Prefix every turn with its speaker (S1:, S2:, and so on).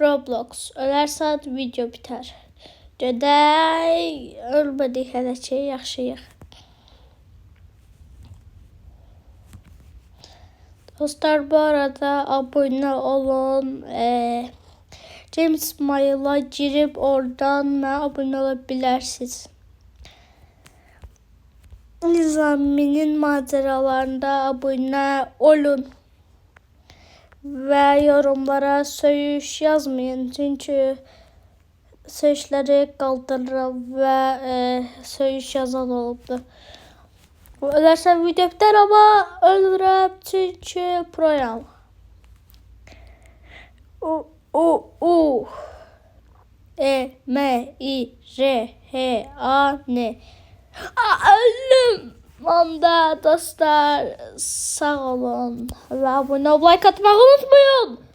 S1: Roblox. Ölərsən video bitər. Gedək. Ölmədik hələ ki, yaxşıyıq. Dostlar bu arada abone olun. Ee, James Smile'a girip oradan da abone olabilirsiniz. Nizami'nin maceralarında abone olun. Ve yorumlara söyüş yazmayın. Çünkü söyüşleri kaldırırım ve e, söyüş yazan olubdu. Bu ölersen video biter ama ölürüm çünkü program. U U U E M I R H A N Aa, Öldüm. Manda dostlar sağ olun ve abone ol like atmayı unutmayın.